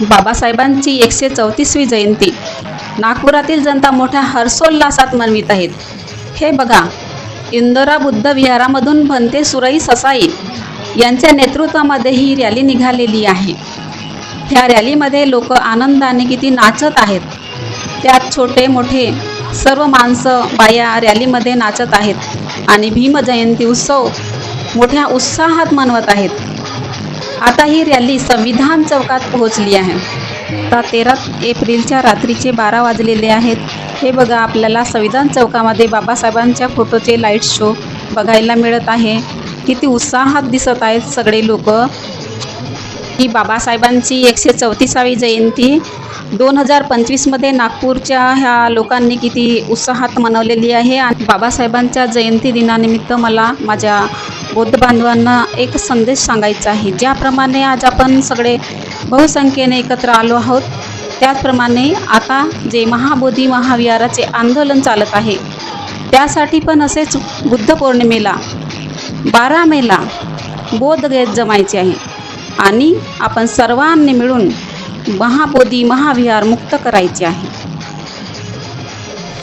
बाबासाहेबांची एकशे चौतीसवी जयंती. नागपुरातील जनता मोठ्या हर्षोल्लासात मनवित आहेत. हे बघा इंदोरा बुद्ध विहारामधून भंते सुरई ससाई यांच्या नेतृत्वामध्ये ही रॅली निघालेली आहे. ह्या रॅलीमध्ये लोक आनंदाने किती नाचत आहेत. त्यात छोटे मोठे सर्व माणसं बाया रॅलीमध्ये नाचत आहेत. आणि भीमजयंती उत्सव मोठ्या उत्साहात मनवत आहेत. आता ही रॅली संविधान चौकात पोहोचली आहे. आता तेरा एप्रिलच्या रात्रीचे बारा वाजलेले आहेत. हे बघा आपल्याला संविधान चौकामध्ये बाबासाहेबांच्या फोटोचे लाइट शो बघायला मिळत आहे. किती उत्साहात दिसत आहेत सगळे लोक. ही बाबासाहेबांची एकशे चौतीसावी जयंती दोन हजार पंचवीसमध्ये नागपूरच्या ह्या लोकांनी किती उत्साहात मनवलेली आहे. आणि बाबासाहेबांच्या जयंती दिनानिमित्त मला माझ्या बौद्ध बांधवांना एक संदेश सांगायचा आहे. ज्याप्रमाणे आज आपण सगळे बहुसंख्येने एकत्र आलो आहोत त्याचप्रमाणे आता जे महाबोधी महाविहाराचे आंदोलन चालत आहे त्यासाठी पण असेच बुद्ध पौर्णिमेला बारा मेला बोध घेत जमायचे आहे आणि आपण सर्वांनी मिळून महाबोधी महाविहार मुक्त करायचे आहे.